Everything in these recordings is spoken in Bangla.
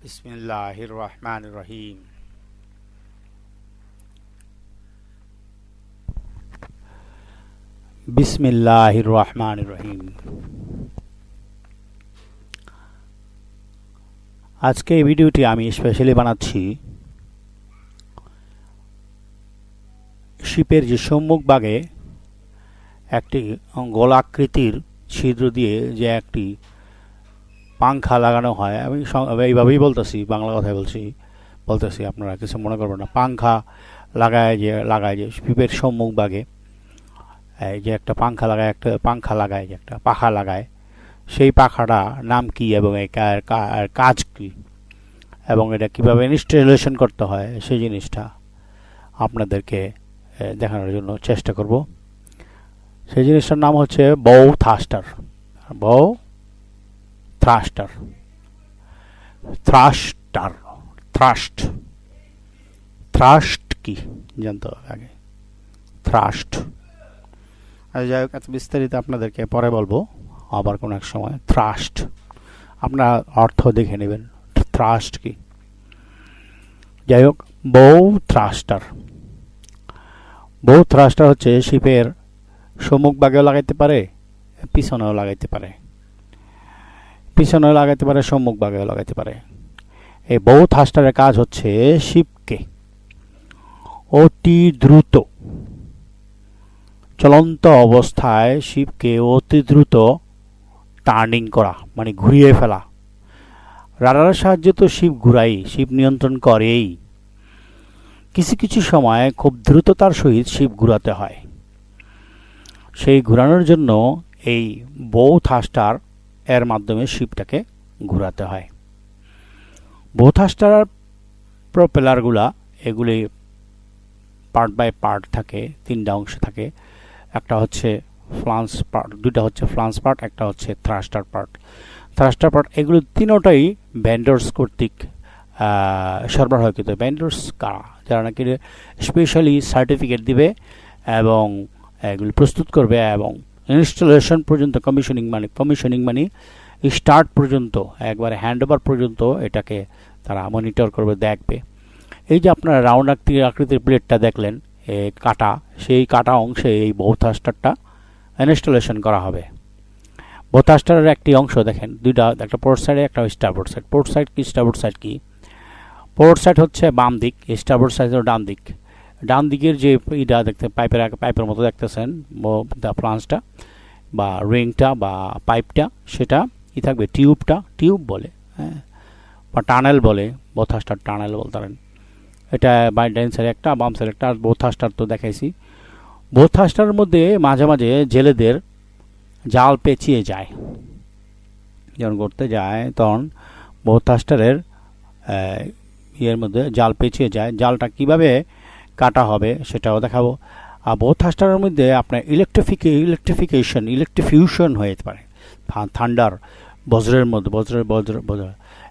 বিসমিল্লাহির রহমান রহিম রহিম আজকে এই ভিডিওটি আমি স্পেশালি বানাচ্ছি শিপের যে সম্মুখভাগে একটি গোলাকৃতির ছিদ্র দিয়ে যে একটি পাংখা লাগানো হয়। আমি এইভাবেই বলতেছি, বাংলা কথায় বলছি। বলতেছি, আপনারা কিছু মনে করবেন না। পাংখা লাগায় যে লাগায় যে শিপের সম্মুখ ভাগে, এই যে একটা পাংখা লাগায়, একটা পাংখা লাগায়, যে একটা পাখা লাগায়, সেই পাখাটা নাম কি এবং এই কাজ কি? এবং এটা কীভাবে ইনস্টলেশন করতে হয়, সেই জিনিসটা আপনাদেরকে দেখানোর জন্য চেষ্টা করব। সেই জিনিসটার নাম হচ্ছে বউ থাস্টার। বউ থ্রাস্টার থ্রাস্টার থ্রাস্ট থ্রাস্ট কি জানতে হবে আগে। থ্রাস্ট আর যাই হোক এত বিস্তারিত আপনাদেরকে পরে বলব। আবার কোনো এক সময়। থ্রাস্ট আপনারা অর্থ দেখে নেবেন। থ্রাস্ট কি? যাই হোক বউ থ্রাস্টার বউ থ্রাস্টার হচ্ছে শিপের সম্মুখ ভাগেও লাগাইতে পারে পিছনেও লাগাইতে পারে। পিছনেও লাগাইতে পারে, সম্মুখ ভাগেও লাগাইতে পারে। এই বউ থ্রাস্টারের কাজ হচ্ছে শিপকে অতি দ্রুত, চলন্ত অবস্থায় শিপকে অতি দ্রুত টার্নিং করা মানে ঘুরিয়ে ফেলা। রাডারের সাহায্যে তো শিপ ঘুরাই শিপ নিয়ন্ত্রণ করেই। কিছু কিছু সময় খুব দ্রুততার সহিত শিপ ঘুরাতে হয়। সেই ঘোরানোর জন্য এই বউ থাস্টার এর মাধ্যমে শিপটাকে ঘোরাতে হয়। বোথাস্টার প্রপেলারগুলা এগুলি পার্ট বাই পার্ট থাকে, তিনটা অংশ থাকে। একটা হচ্ছে ফ্লান্স পার্ট, দুইটা হচ্ছে ফ্লান্স পার্ট, একটা হচ্ছে থ্রাস্টার পার্ট। থ্রাস্টার পার্ট এগুলো তিনোটাই ভ্যান্ডার্স কর্তৃক সরবরাহকৃত। ভ্যান্ডার্স কারা? যারা নাকি স্পেশালি সার্টিফিকেট দিবে এবং এগুলি প্রস্তুত করবে এবং ইনস্টলেশন পর্যন্ত কমিশনিং মানে কমিশনিং মানে স্টার্ট পর্যন্ত, একবারে হ্যান্ড ওভার পর্যন্ত এটাকে তারা মনিটর করবে, দেখবে। এই যে আপনারা রাউন্ড আকৃতির আকৃতির প্লেটটা দেখলেন, এ কাটা, সেই কাটা অংশে এই বৌথাস্টারটা ইনস্টলেশন করা হবে। বৌথাস্টারের একটি অংশ দেখেন, দুইটা, একটা পোর্ট সাইডে একটা স্টারবোর্ড সাইড পোর্ট সাইড কি স্টারবোর্ড সাইড কি? পোর্ট সাইড হচ্ছে বাম দিক স্টারবোর্ড সাইড হলো ডান দিক। ডান দিকের যে ইটা দেখতে, পাইপের পাইপের মতো দেখতেছেন দ্য প্লান্সটা বা রিংটা বা পাইপটা, সেটা ই থাকবে টিউবটা, টিউব বলে হ্যাঁ বা টানেল বলে, বোথাস্টার টানেল বলতে পারেন। এটা বাই ডাইন সাইড একটা, বাম সাইড একটা, আর বোথাস্টার তো দেখাইছি। বোথাস্টারের মধ্যে মাঝে মাঝে জেলেদের জাল পেঁচিয়ে যায়। যখন করতে যায়, তখন বোথাস্টারের ইয়ের মধ্যে জাল পেঁচিয়ে যায়। জালটা কীভাবে কাটা হবে, সেটাও দেখাবো। আর বোথাস্টারের মধ্যে আপনার ইলেকট্রিফিকে ইলেকট্রিফিকেশন ইলেকট্রিফিউশন হয়ে যেতে পারে। থান্ডার বজ্রের মধ্যে, বজ্রের, বজ্র বজ্র।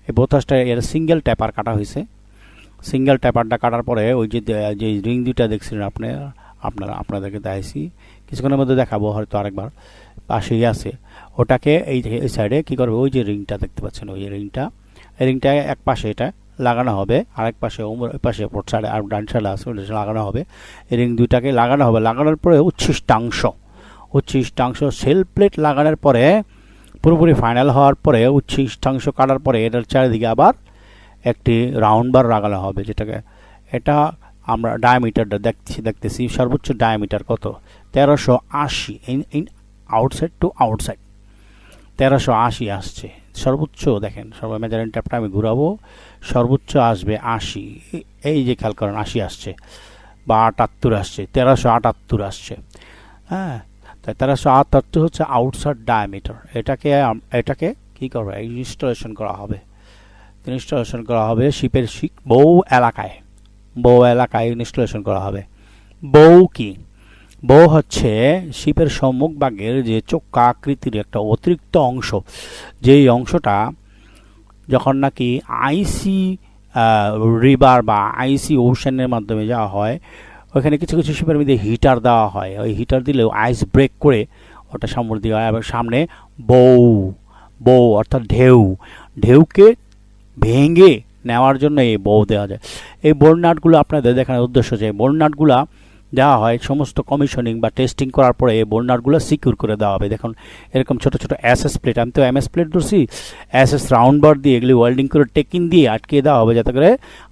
এই বোথাসটা এর সিঙ্গেল ট্যাপার কাটা হয়েছে। সিঙ্গেল ট্যাপারটা কাটার পরে ওই যে যে রিং দুইটা দেখছিলেন আপনি, আপনারা, আপনাদেরকে দেখাইছি। কিছুক্ষণের মধ্যে দেখাবো হয়তো আরেকবার। পাশেই আছে। ওটাকে এই এই সাইডে কী করবে? ওই যে রিংটা দেখতে পাচ্ছেন, ওই রিংটা এই রিংটা এক পাশে এটা লাগানো হবে। আরেক পাশে ওম- ওই পাশে সাইডে আর ডান সাইডে ওটা লাগানো হবে। রিং দুইটাকে লাগানো হবে। লাগানোর পরে উচ্ছিষ্টাংশ। উচ্ছিষ্টাংশ সেল প্লেট লাগানোর পরে, পুরোপুরি ফাইনাল হওয়ার পরে উচ্ছিষ্টাংশ কাটার পরে এটার চারিদিকে আবার একটি রাউন্ড বার লাগানো হবে, যেটাকে এটা আমরা ডায়ামিটারটা দেখছি, দেখতেছি সর্বোচ্চ ডায়ামিটার কত? তেরোশো আশি in in outside to outside তেরোশো আশি আসছে। সর্বোচ্চ দেখেন, সর্ব মেজারিং ট্যাপটা আমি ঘুরাবো, সর্বোচ্চ আসবে আশি। এই যে খেয়াল করেন, আশি আসছে বা আটাত্তর আসছে, তেরোশো আটাত্তর আসছে। হ্যাঁ তাই তেরোশো আটাত্তর হচ্ছে আউটসাইড ডায়ামিটার। এটাকে এটাকে কী করবে? ইনস্টলেশন করা হবে। ইনস্টলেশন করা হবে শিপের শিক বউ এলাকায়। বউ এলাকায় ইনস্টলেশন করা হবে। বউ কি? বউ হচ্ছে শিপের সম্মুখ ভাগের যে চোক্কা আকৃতির একটা অতিরিক্ত অংশ। যেই অংশটা যখন নাকি আইসি রিভার বা আইসি ওশানের মাধ্যমে যাওয়া হয়, ওখানে কিছু কিছু শিপের মধ্যে হিটার দেওয়া হয়। ওই হিটার দিলেও আইস ব্রেক করে ওটা সামনে দেওয়া হয় এবং সামনে বউ বউ অর্থাৎ ঢেউ। ঢেউকে ভেঙে নেওয়ার জন্য এই বউ দেওয়া যায়। এই বোর্ড নাটগুলো আপনাদের দেখানোর উদ্দেশ্য যে বোর্ড নাটগুলো দেওয়া হয়, সমস্ত কমিশনিং বা টেস্টিং করার পরে এই বোর্ড নাটগুলো সিকিউর করে দেওয়া হবে। দেখুন, এরকম ছোট ছোট এস এস প্লেট আমি তো এম এস প্লেট ধরছি এস এস রাউন্ড বার দিয়ে এগুলি ওয়েল্ডিং করে টেকিং দিয়ে আটকে দেওয়া হবে যাতে করে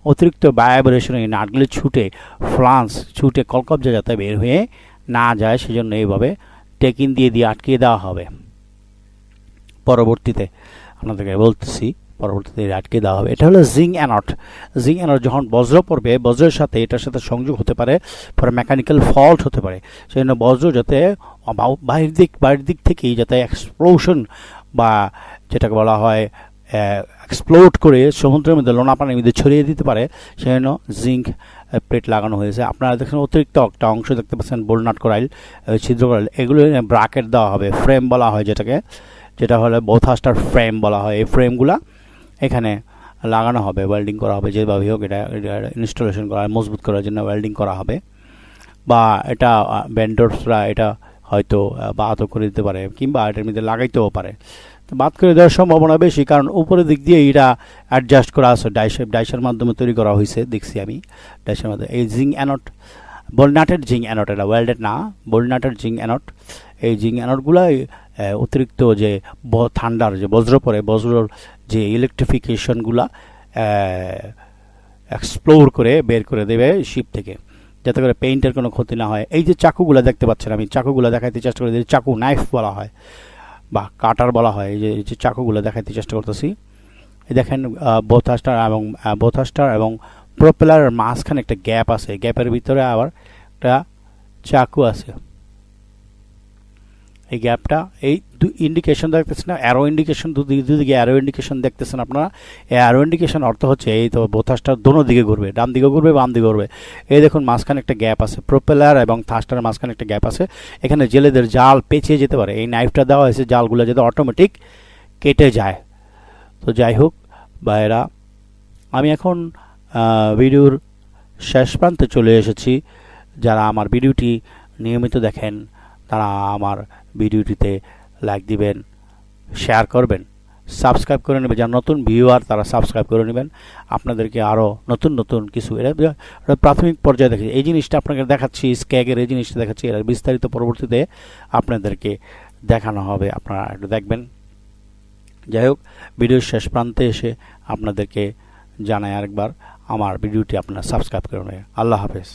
অতিরিক্ত ভাইব্রেশন এই নাটগুলি ছুটে ফ্লান্স ছুটে কলকবজা যাতে বের হয়ে না যায়, সেজন্য এইভাবে টেকিং দিয়ে দিয়ে আটকিয়ে দেওয়া হবে। পরবর্তীতে আপনাদেরকে বলতেছি পরবর্তীতে আটকে দেওয়া হবে। এটা হলো জিং অ্যানট। জিং অ্যানট যখন বজ্র পড়বে, বজ্রের সাথে এটার সাথে সংযোগ হতে পারে পরে মেকানিক্যাল ফল্ট হতে পারে। সেই জন্য বজ্র যাতে বাহির দিক বাইরের দিক থেকেই যাতে এক্সপ্লোশন বা যেটাকে বলা হয় এক্সপ্লোড করে সমুদ্রের মধ্যে লোনা পানির মধ্যে ছড়িয়ে দিতে পারে সেই জন্য জিঙ্ক প্লেট লাগানো হয়েছে। আপনারা দেখেন অতিরিক্ত একটা অংশ দেখতে পাচ্ছেন, বোলনাট করাইল ছিদ্র করাইল। এগুলো ব্রাকেট দেওয়া হবে, ফ্রেম বলা হয় যেটাকে, যেটা হলো বোথাস্টার ফ্রেম বলা হয়। এই ফ্রেমগুলা এখানে লাগানো হবে ওয়েল্ডিং করা হবে, যেভাবে হোক এটা ইনস্টলেশন করা, মজবুত করার জন্য ওয়েল্ডিং করা হবে। বা এটা ব্যান্ডার্সরা এটা হয়তো বাদও করে দিতে পারে, কিংবা এটার মধ্যে লাগাইতেও পারে। তো বাদ করে দেওয়ার সম্ভাবনা বেশি, কারণ উপরের দিক দিয়ে এটা অ্যাডজাস্ট করা আছে ডাইসের ডাইসের মাধ্যমে তৈরি করা হয়েছে দেখছি আমি ডাইসের মাধ্যমে, এই জিং অ্যানট বোলনাটের জিং অ্যানট এটা ওয়েল্ডেড না, বোলনাটের জিং অ্যানট এই জিং অ্যানটগুলো অতিরিক্ত যে ঠান্ডার যে বজ্র পরে বজ্রর যে ইলেকট্রিফিকেশনগুলা এক্সপ্লোর করে বের করে দেবে শিপ থেকে, যাতে করে পেইন্টের কোনো ক্ষতি না হয়। এই যে চাকুগুলো দেখতে পাচ্ছেন আমি, চাকুগুলো দেখাইতে চেষ্টা করি চাকু নাইফ বলা হয়, বা কাটার বলা হয়, এই যে চাকুগুলো দেখাইতে চেষ্টা করতেছি। দেখেন বোথাস্টার এবং বোথাস্টার এবং প্রোপেলারের মাঝখানে একটা গ্যাপ আছে গ্যাপের ভিতরে আবার একটা চাকু আছে। এই গ্যাপটা, এই ইন্ডিকেশন দেখতেছেন অ্যারো ইন্ডিকেশন দুদিকে অ্যারো ইন্ডিকেশন দেখতেছেন আপনারা। এই অ্যারো ইন্ডিকেশন অর্থ হচ্ছে, এই তো বোথাসটা দোনো দিকে ঘুরবে, ডান দিকে ঘুরবে, বাম দিকে ঘুরবে। এই দেখুন, মাঝখানে একটা গ্যাপ আছে প্রোপেলার এবং থাস্টারের মাঝখানে একটা গ্যাপ আছে। এখানে জেলেদের জাল পেঁচিয়ে যেতে পারে, এই নাইফটা দেওয়া হয়েছে, জালগুলো যাতে অটোমেটিক কেটে যায়। তো যাই হোক এরা আমি এখন ভিডিওর শেষ প্রান্তে চলে এসেছি। যারা আমার ভিডিওটি নিয়মিত দেখেন তারা আমার ভিডিওটিতে লাইক দিবেন শেয়ার করবেন সাবস্ক্রাইব করে নেবেন। যারা নতুন ভিউয়ার তারা সাবস্ক্রাইব করে নেবেন। আপনাদেরকে আরও নতুন নতুন কিছু এটা প্রাথমিক পর্যায়ে দেখেছি এই জিনিসটা আপনাকে দেখাচ্ছি, স্ক্যাগের এই জিনিসটা দেখাচ্ছি, এর বিস্তারিত পরবর্তীতে আপনাদেরকে দেখানো হবে। আপনারা একটু দেখবেন। যাই হোক, ভিডিওর শেষ প্রান্তে এসে আপনাদেরকে জানাই আরেকবার, আমার ভিডিওটি আপনারা সাবস্ক্রাইব করে নেবেন। আল্লাহ হাফেজ।